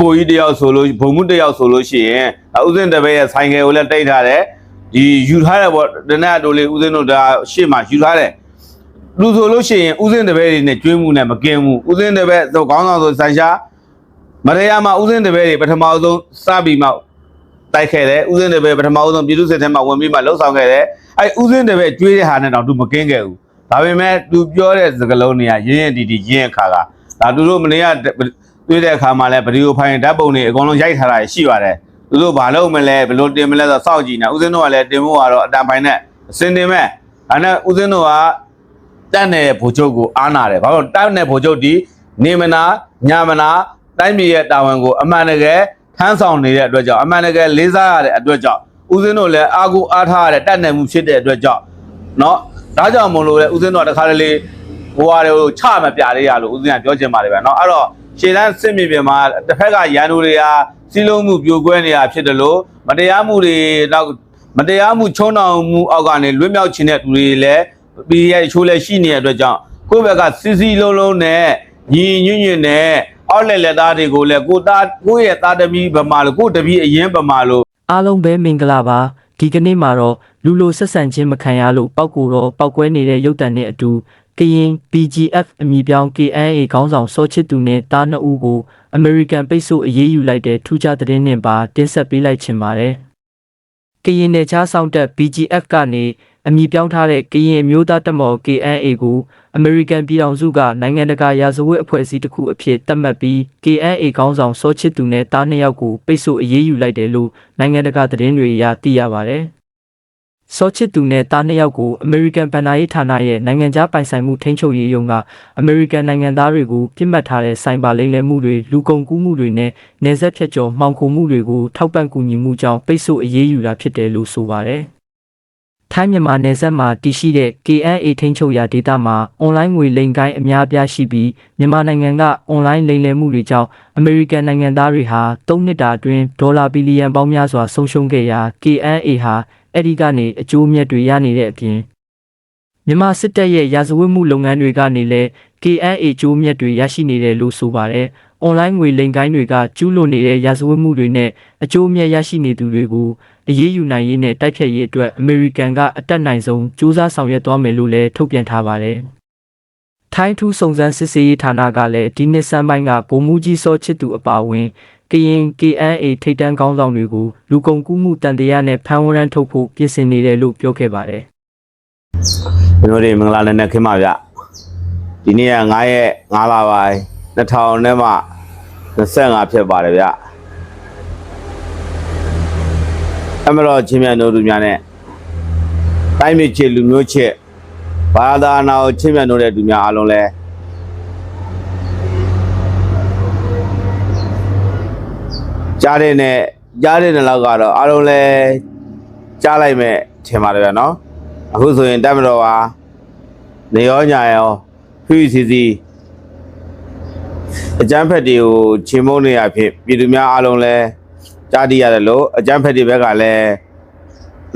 ဘိုလ်ကြီးတယောက်ဆိုလို့ဘုံမှုတယောက်ဆိုလို့ရှိရင်ဥစဉ်တပည့်ရဲ့ဆိုင်ကယ်ကိုလည်းတိတ်ထားတယ်ဒီယူထားတယ်ပေါ့တနက်တို့လေးဥစဉ်တို့ဒါရှေ့မှာယူထားတယ်လူဆိုလို့ရှိရင်ဥစဉ်တပည့်တွေနဲ့ကျွေးမှုနဲ့မကင်းဘူးဥစဉ်တပည့်ဆိုခေါင်းဆောင်ဆိုဆန်ရှားမရရမှာဥစဉ်တပည့်တွေပထမဆုံးစပြီးမှတိုက်ခဲ့တယ်ဥစဉ်တပည့်ပထမဆုံးပြည်သူစစ်ထဲမှာဝင်ပြီးမှလှုပ်ဆောင်ခဲ့တယ်အဲဥစဉ်တပည့်ကျွေးတဲ့ဟာနဲ့တော့သူမကင်းခဲ့ဘူးဒါပေမဲ့သူပြောတဲ့စကားလုံးတွေကရင်းရင်တီတီရင်းခါကဒါသူတို့မနေရ တွေ့တဲ့အခါမှာလည်းဗီဒီယိုဖိုင်ဓာတ်ပုံတွေအကုန်လုံးရိုက်ထားတာရှိပါတယ်သူတို့ဘာလုပ်မလဲဘယ်လိုတင်မလဲဆိုတော့စောင့်ကြည့်နေဦးစင်းတို့ကလည်းတင်ဖို့ကတော့အတန်ပိုင်နဲ့အစင်တင်မဲ့အဲ့နဲ့ဦးစင်းတို့ကတက်တဲ့ဗိုလ်ချုပ်ကိုအားနာတယ်ဘာလို့တက်တဲ့ဗိုလ်ချုပ်ဒီနေမနာညမနာတိုင်းပြည်ရဲ့တာဝန်ကိုအမှန်တကယ်ထမ်းဆောင်နေတဲ့အတွက်ကြောင့်အမှန်တကယ်လေးစားရတဲ့အတွက်ကြောင့်ဦးစင်းတို့လည်းအားကိုအားထားရတဲ့တက်နေမှုဖြစ်တဲ့အတွက်ကြောင့်เนาะဒါကြောင့်မလို့လေဦးစင်းတို့ကတခါတလေဘဝတွေကိုချမပြလေးရလို့ဦးစင်းကပြောချင်ပါတယ်ဗျာเนาะအဲ့တော့ ရှေ့တန်းစစ်မြေပြင်မှာတစ်ဖက်ကရန်သူတွေကစီးလုံးမှုပြိုကွဲနေတာဖြစ်တယ်လို့မတရားမှုတွေတော့မတရားမှုချုံနှောင်မှုအောက်ကနေလွတ်မြောက်ခြင်းတဲ့သူတွေလည်းပြီးရချိုးလည်းရှိနေတဲ့အတွက်ကြောင့်ကိုယ့်ဘက်ကစီစီလုံးလုံးနဲ့ညီညွတ်ညွတ်နဲ့အောက်လက်လက်သားတွေကိုလည်းကိုသားကိုယ့်ရဲ့သားသမီးဗမာလို့ကိုယ့်တပည့်အရင်ဗမာလို့အားလုံးပဲမင်္ဂလာပါဒီကနေ့မှာတော့လူလိုဆက်ဆံခြင်းမခံရလို့ပောက်ကူတော့ပောက်ကွဲနေတဲ့ရုပ်တံနဲ့အတူ ကရင် BGF အမည်ပြောင်း KNA ခေါင်းဆောင်စောချစ်သူနဲ့တားနှစ်ဦးကို American ပိတ်ဆို့အရေးယူလိုက်တဲ့ထူးခြားသတင်းနဲ့ပါတင်ဆက်ပေးလိုက်ချင်ပါတယ်ကရင်နယ်ခြားဆောင်တက် BGF ကနေအမည်ပြောင်းထားတဲ့ကရင်အမျိုးသားတပ်မတော် KNA ကို American ပြည်ထောင်စုကနိုင်ငံတကာရာဇဝတ်အဖွဲ့အစည်းတစ်ခုအဖြစ်သတ်မှတ်ပြီး KNA ခေါင်းဆောင်စောချစ်သူနဲ့တားနှစ်ယောက်ကိုပိတ်ဆို့အရေးယူလိုက်တယ်လို့နိုင်ငံတကာသတင်းတွေအရသိရပါတယ်။ စောချစ်သူနဲ့တားနှစ်ယောက်ကို American ဗန်နာရေးဌာနရဲ့နိုင်ငံခြားပိုင်ဆိုင်မှုထိန်းချုပ်ရေးယုံက American နိုင်ငံသားတွေကိုပြစ်မှတ်ထားတဲ့စိုင်းပါလိမ့်လည်မှုတွေလူကုန်ကူးမှုတွေနဲ့နယ်စပ်ဖြတ်ကျော်မှောင်ခိုမှုတွေကိုထောက်ပံ့ကူညီမှုကြောင့်ပိတ်ဆို့အရေးယူတာဖြစ်တယ်လို့ဆိုပါတယ်။ထိုင်းမြန်မာနယ်စပ်မှာတည်ရှိတဲ့ KNA ထိန်းချုပ်ရာဒေသမှာအွန်လိုင်းငွေလိမ်ကိုင်းအများအပြားရှိပြီးမြန်မာနိုင်ငံကအွန်လိုင်းလိမ်လည်မှုတွေကြောင့်အမေရိကန်နိုင်ငံသားတွေဟာ၃နှစ်တာအတွင်းဒေါ်လာဘီလီယံပေါင်းများစွာဆုံးရှုံးခဲ့ရာ KNA ဟာ အဲ့ဒီကနေအကျိုးအမြတ်တွေရနေတဲ့အပြင်မြန်မာစစ်တပ်ရဲ့ရာဇဝတ်မှုလုပ်ငန်းတွေကနေလည်း KNA အကျိုးအမြတ်တွေရရှိနေတယ်လို့ဆိုပါတယ်။အွန်လိုင်းငွေလိမ်ကိုင်းတွေကကျူးလွန်နေတဲ့ရာဇဝတ်မှုတွေနဲ့အကျိုးအမြတ်ရရှိနေသူတွေကိုအရေးယူနိုင်ရေးနဲ့တိုက်ဖျက်ရေးအတွက်အမေရိကန်ကအတက်နိုင်ဆုံးစူးစမ်းဆောင်ရွက်သွားမယ်လို့လည်းထုတ်ပြန်ထားပါတယ်။ထိုင်းထူးစုံစမ်းစစ်ဆေးရေးဌာနကလည်းဒီနှစ်စမ်းပိုင်းကဗိုလ်မှူးကြီးစောချစ်သူအပါအဝင် ကရင် KNA ထိပ်တန်းကောင်းဆောင်တွေကိုလူကုန်ကူးမှုတန်တရားနဲ့ဖမ်းဝရမ်းထုတ်ဖို့ပြင်ဆင်နေတယ်လို့ပြောခဲ့ပါတယ်။ကျွန်တော်တို့မင်္ဂလာနဲ့နဲ့ခင်ပါဗျဒီနေ့က9ရက်9လပိုင်း2000နဲ့မှ25ဖြစ်ပါတယ်ဗျအမတော်ချင်းမြတ်တို့လူများနဲ့တိုင်းမြေချေလူမျိုးချစ်ဘာသာနာကိုချင်းမြတ်တို့တဲ့လူများအားလုံးလဲ ကြားတဲ့နဲ့ကြားတဲ့နဲ့လောက်ကတော့အားလုံးလဲကြားလိုက်မဲ့ထင်ပါတယ်ဗျာနော်အခုဆိုရင်တက်မတော်ပါနေရောညာရောဖြူစီစီအကျန်းဖက်တွေကိုချင်းမုံနေရဖြစ်ပြည်သူများအားလုံးလဲကြားတိရတယ်လို့အကျန်းဖက်တွေဘက်ကလည်း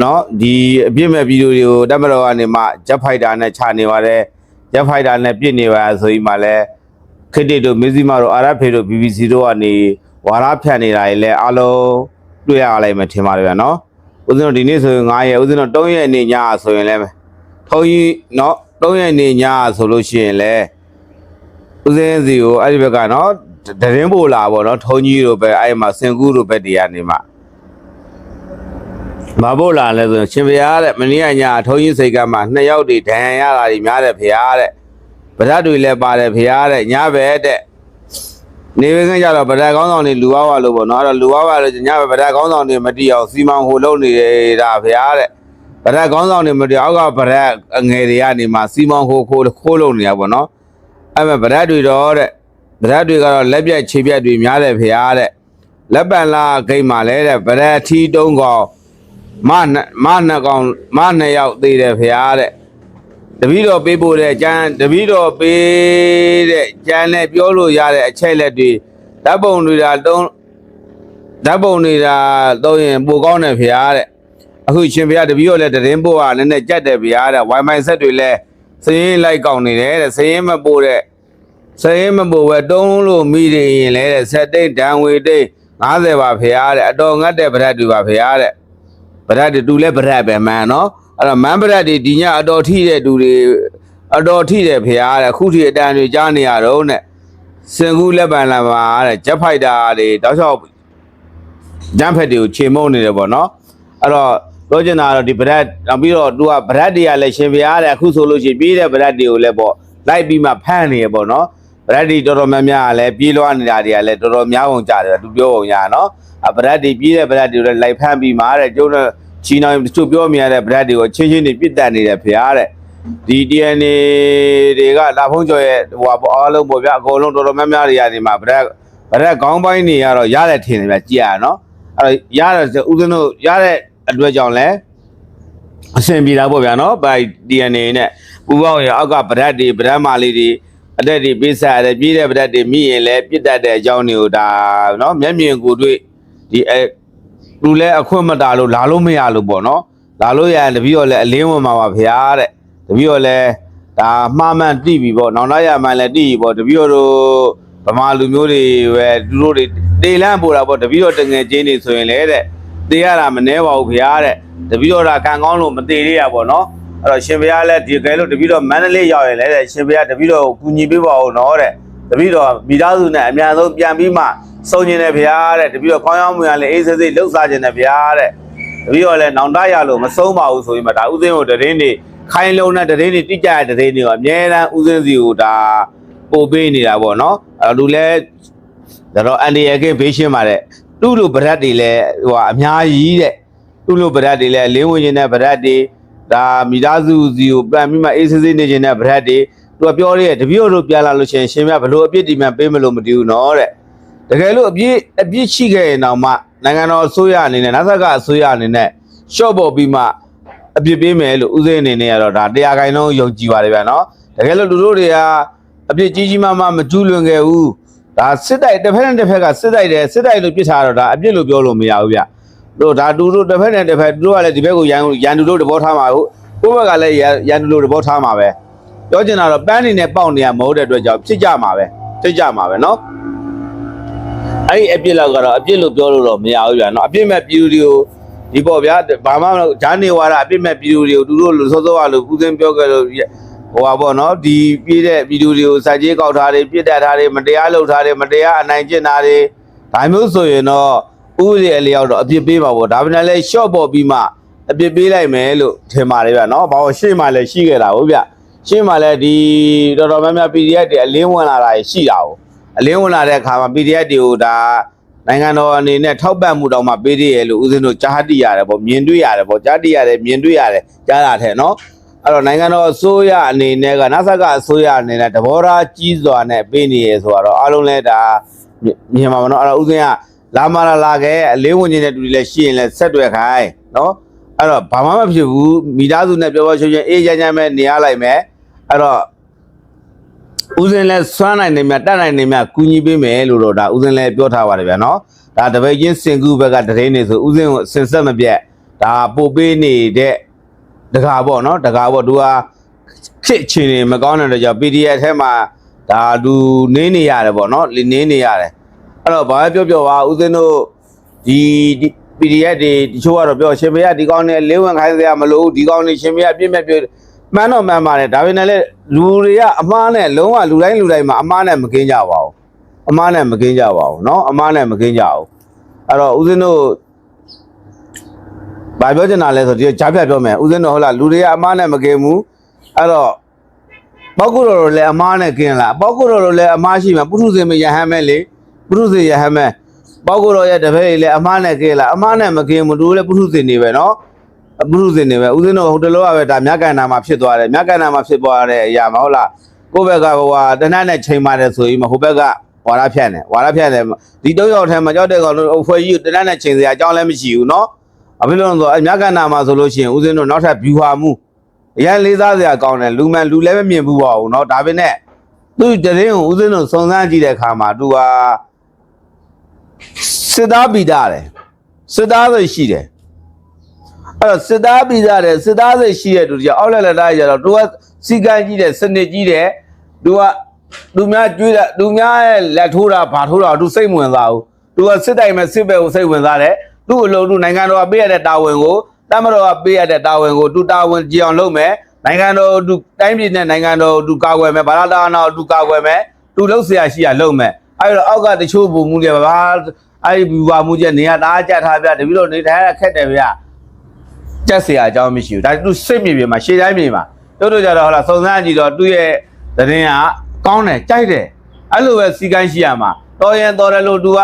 နော်ဒီအပြစ်မဲ့ပြည်သူတွေကိုတက်မတော်ကနေမှဂျက်ဖိုက်တာနဲ့ခြာနေပါတယ်ဂျက်ဖိုက်တာနဲ့ပြစ်နေပါဆိုပြီးမှလည်းခေတ္တတို့မီဇီမာတို့အာရဖေတို့ BBC တို့ကနေ ဝါရဖြန့်နေတာတွေလည်းအလုံးတွေ့ရလိုက်မှထင်ပါတယ်ဗျာနော်ဦးဇင်းတို့ဒီနေ့ဆိုရင်9ရက်ဦးဇင်းတို့3ရက်နေညဆိုရင်လည်းထုံးကြီးနော်3ရက်နေညဆိုလို့ရှိရင်လည်းဦးဇင်းစီကိုအဲ့ဒီဘက်ကနော်တရင်ပိုလာပေါ့နော်ထုံးကြီးတို့ပဲအဲ့မှာစင်ကူးတို့ပဲတရားနေမှာမဖို့လာလဲဆိုရင်ရှင်ဘုရားတဲ့မနေ့ကညထုံးကြီးစိတ်ကမှနှစ်ယောက်တည်းဒဏ်ရရတာကြီးများတယ်ဘုရားတဲ့ဗဒတ်တွေလည်းပါတယ်ဘုရားတဲ့ညပဲတဲ့ နေဝင်းကကြတော့ဗဒတ်ကောင်းဆောင်တွေလူဝဝလို့ပေါ့နော်အဲ့တော့လူဝဝလို့ညပဲဗဒတ်ကောင်းဆောင်တွေမတီးအောင်စီမံဟိုလုပ်နေတာဘုရားတဲ့ဗဒတ်ကောင်းဆောင်တွေမတီးအောက်ကဗဒတ်အငယ်တွေကနေမှစီမံဟိုခိုးခိုးလုပ်နေတာပေါ့နော်အဲ့မဲ့ဗဒတ်တွေတော့တဲ့ဗဒတ်တွေကတော့လက်ပြက်ခြေပြက်တွေများတယ်ဘုရားတဲ့လက်ပံလာဂိတ်မှာလဲတဲ့ဗဒတ်ထီတုံးကောင်မနှစ်မနှစ်ကောင်မနှစ်ယောက်သေးတယ်ဘုရားတဲ့ တပီတော့ပေးဖို့တဲ့ကျန်တပီတော့ပေးတဲ့ကျန်နဲ့ပြောလို့ရတဲ့အချက်လက်တွေဓာတ်ပုံတွေဒါတုံးဓာတ်ပုံတွေဒါတော့ရင်ပိုကောင်းတယ်ဖရားတဲ့အခုရှင်ဖရားတပီတော့လည်းတရင်ပို့ကနည်းနည်းကြက်တယ်ဖရားတဲ့ Wi-Fi ဆက်တွေလည်းစည်ရင်လိုက်ကောင်းနေတယ်တဲ့စည်ရင်မပို့တဲ့စရင်မပို့ပဲတုံးလို့မိနေရင်လည်းတဲ့ဆက်တိတ်ဒံဝေတိတ်90ပါဖရာတဲ့အတော်ငတ်တဲ့ဗရက်တွေပါဖရာတဲ့ဗရက်တွေတူလဲဗရက်ပဲမှန်နော် အဲ့တော့မန်ဗရက်တွေဒီညအတော်ထိတဲ့တူတွေအတော်ထိတဲ့ဖရာတဲ့အခုထိအတန်တွေကြားနေရတော့တဲ့စင်ကူလက်ပံလာပါတဲ့ဂျက်ဖိုက်တာတွေတောက်လျှောက်ဂျမ်ဖက်တွေကိုခြေမုံနေတယ်ပေါ့နော်အဲ့တော့ပြောချင်တာကတော့ဒီဗရက်နောက်ပြီးတော့သူကဗရက်တွေကလည်းရှင်ဖရာတဲ့အခုဆိုလို့ရှိရင်ပြေးတဲ့ဗရက်တွေကိုလည်းပေါ့လိုက်ပြီးမှဖမ်းနေရပေါ့နော်ဗရက်ဒီတော်တော်များများကလည်းပြေးလွှားနေတာတွေကလည်းတော်တော်များပုံကြတယ်သူပြောပုံရနော်အဗရက်ဒီပြေးတဲ့ဗရက်တွေကိုလည်းလိုက်ဖမ်းပြီးမှတဲ့ကျုံး ချီနောင်သူပြောမြင်ရတဲ့ဗရက်တွေကိုချင်းချင်းတွေပြစ်တက်နေတယ်ဖေရတဲ့ဒီ DNA တွေကလာဖုံးကျော်ရဲ့ဟိုပါအားလုံးပေါ့ဗျအကုန်လုံးတော်တော်များများတွေရဒီမှာဗရက်ဗရက်ခေါင်းပိုင်းတွေကတော့ရတဲ့ထင်တယ်ဗျကြည့်ရနော်အဲ့တော့ရတဲ့ဦးဇင်းတို့ရတဲ့အတွက်ကြောင့်လည်းအဆင်ပြေတာပေါ့ဗျာနော် by DNA နဲ့ပူပေါင်းရအောက်ကဗရက်တွေဗရက်မာလေးတွေအတက်ဒီပေးစားရတယ်ပြည်တဲ့ဗရက်တွေမိရင်လည်းပြစ်တတ်တဲ့အကြောင်းတွေကိုဒါနော်မျက်မြင်ကိုယ်တွေ့ဒီ အဲလူလဲအခွင့်မတာလို့လာလို့မရလို့ပေါ့နော်လာလို့ရရင်တပည့်တော်လည်းအလင်းဝင်မှာပါဗျာတဲ့တပည့်တော်လည်းဒါမှားမှန်တိပြီပေါ့နောင်တရမှန်လည်းတိပြီပေါ့တပည့်တော်တို့ဗမာလူမျိုးတွေပဲသူတို့တွေတေလန့်ပို့တာပေါ့တပည့်တော်တငယ်ချင်းတွေဆိုရင်လည်းတဲ့တေရတာမနှဲပါဘူးဗျာတဲ့တပည့်တော်ကကံကောင်းလို့မတေရရပေါ့နော်အဲ့တော့ရှင်ဘုရားလည်းဒီကဲလို့တပည့်တော်မန္တလေးရောက်ရင်လည်းတဲ့ရှင်ဘုရားတပည့်တော်ကိုကူညီပေးပါဦးနော်တဲ့တပည့်တော်မိသားစုနဲ့အများဆုံးပြန်ပြီးမှ စုံကျင်တယ်ဘုရားတဲ့တပည့်တော်ကောင်းကောင်းမွန်ရလည်းအေးဆေးဆေးလှုပ်ရှားကျင်တယ်ဘုရားတဲ့တပည့်တော်လည်းနောင်တရလို့မဆုံးပါဘူးဆိုရင်မှဒါဥစဉ်ကိုတရင်နေခိုင်းလုံးနဲ့တရင်နေတိကျတဲ့တရင်နေကိုအမြဲတမ်းဥစဉ်စီကိုဒါပို့ပေးနေတာပေါ့နော်အဲ့တော့လူလည်းဒါတော့အန်ဒီရကင်းဘေးရှင်းပါတဲ့သူ့လိုဗရက်တွေလည်းဟိုအများကြီးတဲ့သူ့လိုဗရက်တွေလည်းလင်းဝင်နေတဲ့ဗရက်တွေဒါမိသားစုစီကိုပြန်ပြီးမှအေးဆေးဆေးနေခြင်းတဲ့ဗရက်တွေသူကပြောရဲတပည့်တို့ပြန်လာလို့ရှိရင်ရှင်မြတ်ဘလို့အပြစ်ဒီမှပေးမလို့မတည်ဘူးနော်တဲ့ တကယ်လို့အပြစ်အပြစ်ရှိခဲ့ရင်တော့မှနိုင်ငံတော်အစိုးရအနေနဲ့နာဆကအစိုးရအနေနဲ့ရှော့ပေါ်ပြီးမှအပြစ်ပေးမယ်လို့ဥစဉ်အနေနဲ့ကတော့ဒါတရားခိုင်လုံးယုံကြည်ပါတယ်ဗျာနော်တကယ်လို့လူတို့တွေကအပြစ်ကြီးကြီးမားမားမကျူးလွန်ခဲ့ဘူးဒါစစ်တိုက်တစ်ဖက်နဲ့တစ်ဖက်ကစစ်တိုက်တယ်စစ်တိုက်လို့ပြစ်ထားတော့ဒါအပြစ်လို့ပြောလို့မရဘူးဗျ တို့ဒါတူတို့တစ်ဖက်နဲ့တစ်ဖက်တို့ကလည်းဒီဘက်ကိုရန်ရန်တူတို့တဘောထားမှာဟုတ်ကိုယ့်ဘက်ကလည်းရန်ရန်တူတို့တဘောထားမှာပဲပြောချင်တာတော့ပန်းနေနဲ့ပေါက်နေရမဟုတ်တဲ့အတွက်ကြောင့်ဖြစ်ကြမှာပဲဖြစ်ကြမှာပဲเนาะ အဲ့ဒီအပြစ်လောက်ကတော့အပြစ်လို့ပြောလို့တော့မရဘူးဗျာနော်အပြစ်မဲ့ပြည်သူတွေကိုဒီပေါ့ဗျာဘာမှဂျာနေဝါရအပြစ်မဲ့ပြည်သူတွေကိုသူတို့လူစောစောကလူပူးစင်းပြောကြလို့ဟိုပါပေါ့နော်ဒီပြည့်တဲ့ပြည်သူတွေကိုစာကြေးကောက်ထားတယ်ပြစ်တတ်ထားတယ်မတရားလုပ်ထားတယ်မတရားအနိုင်ကျင့်တာတွေဒါမျိုးဆိုရင်တော့ဥပဒေအလျောက်တော့အပြစ်ပေးပါပေါ့ဒါပြန်လဲရှော့ပေါ်ပြီးမှအပြစ်ပေးလိုက်မယ်လို့ထင်ပါတယ်ဗျာနော်ဘာလို့ရှေ့မှာလဲရှိခဲ့တာဟုတ်ဗျာရှေ့မှာလဲဒီတော်တော်များများ PDF တွေအလင်းဝင်လာတာရှိတာဟုတ် အလင်းဝင်လာတဲ့အခါမှာ PDF တွေကိုဒါနိုင်ငံတော်အနေနဲ့ထောက်ပံ့မှုတောင်မှပေးသေးရလို့ဦးဇင်းတို့ကြားတိရတယ်ပေါ့မြင်တွေ့ရတယ်ပေါ့ကြားတိရတယ်မြင်တွေ့ရတယ်ကြားတာတဲ့နော်အဲ့တော့နိုင်ငံတော်အစိုးရအနေနဲ့ကနာဆကအစိုးရအနေနဲ့တဘောထားကြီးစွာနဲ့ပေးနေရဆိုတော့အားလုံးလည်းဒါမြင်ပါမနော်အဲ့တော့ဦးဇင်းကလာမလာလာခဲ့အလေးဝင်နေတဲ့တူတွေလည်းရှိရင်လည်းဆက်တွေ့ခိုင်းနော်အဲ့တော့ဘာမှမဖြစ်ဘူးမိသားစုနဲ့ပြောပြောချင်းချင်းအေးချမ်းချမ်းပဲနေရလိုက်မယ်အဲ့တော့ ဦးစင်လည်းစွမ်းနိုင်နေမြတ်တတ်နိုင်နေမြတ်ကူညီပေးမယ်လို့တော့ဒါဦးစင်လည်းပြောထားပါတယ်ဗျာနော်ဒါတပည့်ချင်းစင်ကူဘက်ကတရင်နေဆိုဦးစင်ကိုစင်ဆက်မပြတ်ဒါပို့ပေးနေတဲ့တကားပေါ့နော်တကားပေါ့သူကခစ်ချင်နေမကောင်းတဲ့တော့ကြောင့် PDF ထဲမှာဒါသူနင်းနေရတယ်ပေါ့နော်နင်းနေရတယ်အဲ့တော့ဘာပဲပြောပြောပါဦးဇင်းတို့ဒီဒီ PDF တွေတချို့ကတော့ပြောရှင်မေရဒီကောင်းနဲ့လေးဝင်ခိုင်းစရာမလိုဘူးဒီကောင်းနေရှင်မေရပြည့်မဲ့ပြည့် မှန်တော့မှန်ပါတယ်ဒါပေမဲ့လည်းလူတွေကအမားနဲ့လုံးဝလူတိုင်းလူတိုင်းမှာအမားနဲ့မကင်းကြပါဘူးအမားနဲ့မကင်းကြပါဘူးเนาะအမားနဲ့မကင်းကြဘူးအဲ့တော့ဦးဇင်းတို့ဘာပြောချင်တာလဲဆိုဒီကြားဖြတ်ပြောမယ်ဦးဇင်းတို့ဟုတ်လားလူတွေကအမားနဲ့မကင်းဘူးအဲ့တော့ပောက်ကုတော်တို့လည်းအမားနဲ့ကင်းလားပောက်ကုတော်တို့လည်းအမားရှိမှာပုထုဇဉ်မယဟန်မဲ့လေ ပုရုသေယဟမဲပေါက်ကိုတော်ရဲ့တပည့်ကြီးလည်းအမားနဲ့ကဲလာအမားနဲ့မကင်းဘူးတို့လည်းပုရုသေနေပဲနော် ပုရုဇဉ်တွေပဲဦးဇင်းတို့ဟိုတလောကပဲဒါမြတ်ကန္နာမှာဖြစ်သွားတယ်မြတ်ကန္နာမှာဖြစ်သွားတဲ့အရာမဟုတ်လားကိုယ့်ဘက်ကဟိုဟာတနတ်နဲ့ချိန်ပါတယ်ဆိုပြီးမှဟိုဘက်ကဝါရဖြန့်တယ်ဝါရဖြန့်တယ်ဒီတုံးရောက်ထဲမှာကြောက်တဲ့ကောင်တို့အဖွဲ့ကြီးတနတ်နဲ့ချိန်စရာအကြောင်းလည်းမရှိဘူးနော်အဖြစ်လို့ဆိုတော့မြတ်ကန္နာမှာဆိုလို့ရှိရင်ဦးဇင်းတို့နောက်ထပ် view ဟာမှုအရင်လေးစားစရာကောင်းတယ်လူမှန်လူလည်းမမြင်ဘူးပါဘူးနော်ဒါပေမဲ့သူ့တရင်ကိုဦးဇင်းတို့စုံစမ်းကြည့်တဲ့အခါမှာသူဟာစစ်သားပိတာတယ်စစ်သားဆိုရှိတယ် အဲ့တော့စစ်သားဗီဇတဲ့စစ်သားစိတ်ရှိတဲ့သူတွေအောက်လက်လက်သားကြတော့သူကစီကံကြီးတဲ့စနစ်ကြီးတဲ့သူကသူများကြွေးတာသူများရဲ့လက်ထိုးတာဘာထိုးတာသူစိတ်ဝင်စားဘူးသူကစစ်တိုင်မဲ့စစ်ဘက်ကိုစိတ်ဝင်စားတယ်သူ့အလုံးသူနိုင်ငံတော်ကပေးရတဲ့တာဝန်ကိုတမတော်ကပေးရတဲ့တာဝန်ကိုသူတာဝန်ကြည်အောင်လုပ်မယ်နိုင်ငံတော်သူတိုင်းပြည်နဲ့နိုင်ငံတော်သူကာကွယ်မယ်ဗလာတာနာသူကာကွယ်မယ်သူလှုပ်ဆရာရှိရလုပ်မယ်အဲ့တော့အောက်ကတချို့ဘုံမှုတွေပါအဲ့ဒီဘူဝမှုချက်နေရတာကြထားပြတပီတော့နေထိုင်ရခက်တယ်ဗျာ ကြက်เสียအကြောင်းမရှိဘူးဒါသူစိတ်မြေပြင်မှာရှေ့တိုင်းမြေမှာတို့တို့ကြတော့ဟလာစုံစမ်းကြည့်တော့သူ့ရဲ့သတင်းကကောင်းတယ်ကြိုက်တယ်အဲ့လိုပဲစီကန်းရှိရမှာတော်ရင်တော်တယ်လို့သူက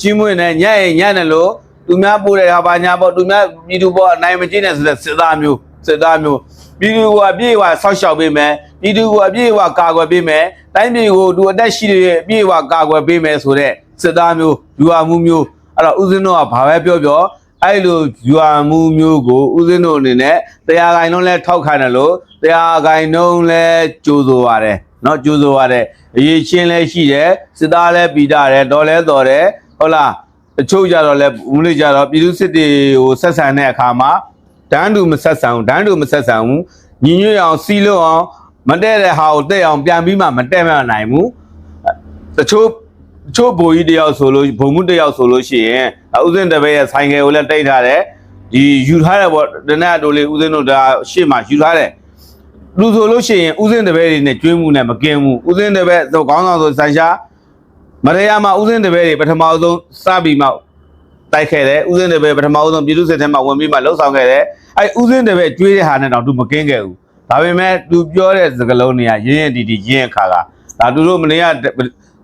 ကြီးမွေးနေညံ့ရင်ညံ့တယ်လို့သူများပို့တဲ့ဟာပါညာပေါ့သူများပြည်သူပေါ့အနိုင်မကျင်းနဲ့ဆိုတဲ့စစ်သားမျိုးစစ်သားမျိုးပြည်သူကအပြည့်အဝဆောက်ရှောက်ပေးမယ်ပြည်သူကအပြည့်အဝကာကွယ်ပေးမယ်တိုင်းပြည်ကိုသူအသက်ရှိတဲ့အပြည့်အဝကာကွယ်ပေးမယ်ဆိုတဲ့စစ်သားမျိုးယူဟာမှုမျိုးအဲ့တော့ဦးဇင်းတို့ကဘာပဲပြောပြော အဲ့လိုယူအမှုမျိုးကိုဦးဇင်းတို့အနေနဲ့တရားဂိုင်လုံးလဲထောက်ခံတယ်လို့တရားဂိုင်လုံးလဲကြိုးဆိုပါတယ်เนาะကြိုးဆိုပါတယ်အရေးချင်းလဲရှိတယ်စစ်သားလဲပြီးတာတယ်တော်လဲတော်တယ်ဟုတ်လားတချို့ကြတော့လဲဦးလေးကြတော့ပြည်သူစစ်တွေကိုဆက်ဆံတဲ့အခါမှာဒန်းတူမဆက်ဆံဘူးဒန်းတူမဆက်ဆံဘူးညီညွတ်အောင်စီးလို့အောင်မတဲ့တဲ့ဟာကိုတဲ့အောင်ပြန်ပြီးမှမတဲ့မနိုင်ဘူး တချို့တ ချို့ဘိုလ်ကြီးတယောက်ဆိုလို့ဘုံမှုတယောက်ဆိုလို့ရှိရင်ဥစဉ်တပည့်ရဲ့ဆိုင်ကယ်ကိုလည်းတိတ်ထားတယ်ဒီယူထားတယ်ပေါ့တနက်တိုလေးဥစဉ်တို့ဒါရှေ့မှာယူထားတယ်လူဆိုလို့ရှိရင်ဥစဉ်တပည့်တွေနဲ့ကျွေးမှုနဲ့မကင်းဘူးဥစဉ်တပည့်ဆိုခေါင်းဆောင်ဆိုဆိုင်ရှားမရယာမှာဥစဉ်တပည့်တွေပထမဆုံးစပြီးမှတိုက်ခဲ့တယ်ဥစဉ်တပည့်ပထမဆုံးပြည်သူစစ်ထဲမှာဝင်ပြီးမှလှုပ်ဆောင်ခဲ့တယ်အဲဥစဉ်တပည့်ကျွေးတဲ့ဟာနဲ့တော့သူမကင်းခဲ့ဘူးဒါပေမဲ့သူပြောတဲ့စကားလုံးတွေကရင်းရင်တီတီရင်းရခါကဒါသူတို့မနေ့က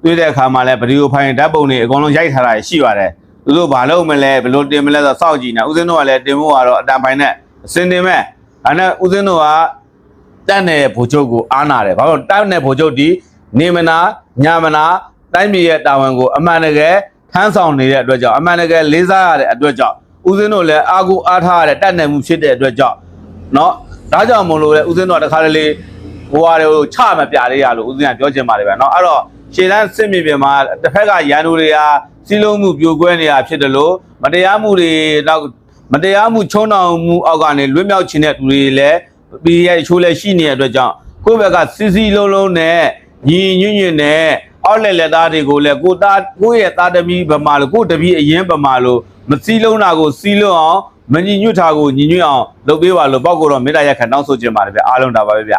တွေ့တဲ့အခါမှာလည်းဗီဒီယိုဖိုင်ဓာတ်ပုံတွေအကုန်လုံးရိုက်ထားတာရှိပါတယ်သူတို့ဘာလုပ်မလဲဘယ်လိုတင်မလဲဆိုတော့စောင့်ကြည့်နေဦးစင်းတို့ကလည်းတင်ဖို့ကတော့အတန်ပိုင်နဲ့အစင်တင်မဲ့အဲနဲ့ဦးစင်းတို့ကတက်တဲ့ဗိုလ်ချုပ်ကိုအားနာတယ်ဘာလို့တက်တဲ့ဗိုလ်ချုပ်ဒီနေမနာညမနာတိုင်းပြည်ရဲ့တာဝန်ကိုအမှန်တကယ်ထမ်းဆောင်နေတဲ့အတွက်ကြောင့်အမှန်တကယ်လေးစားရတဲ့အတွက်ကြောင့်ဦးစင်းတို့လည်းအားကိုအားထားရတဲ့တက်နေမှုဖြစ်တဲ့အတွက်ကြောင့်เนาะဒါကြောင့်မလို့လေဦးစင်းတို့ကတခါတလေဘဝတွေကိုချမပြလေးရလို့ဦးစင်းကပြောချင်ပါတယ်ဗျာเนาะအဲ့တော့ ခြေတန်းစစ်မြေပြင်မှာတစ်ဖက်ကရန်သူတွေကစီးလုံးမှုပြိုကွဲနေတာဖြစ်တယ်လို့မတရားမှုတွေတော့မတရားမှုချုံနှောင်မှုအောက်ကနေလွတ်မြောက်ခြင်းတဲ့သူတွေလည်းပြီးရချိုးလည်းရှိနေတဲ့အတွက်ကြောင့်ကိုယ့်ဘက်ကစီစီလုံးလုံးနဲ့ညီညွတ်ညွတ်နဲ့အောက်လက်လက်သားတွေကိုလည်းကိုသားကိုယ့်ရဲ့သားသမီးဗမာလို့ကိုယ့်တပည့်အရင်ဗမာလို့မစည်းလုံးတာကိုစီးလုံးအောင်မညီညွတ်တာကိုညီညွတ်အောင်လုပ်ပေးပါလို့ပောက်ကိုတော့မေတ္တာရက်ခံတောင်းဆိုချင်ပါတယ်ဗျအားလုံးဒါပါပဲဗျ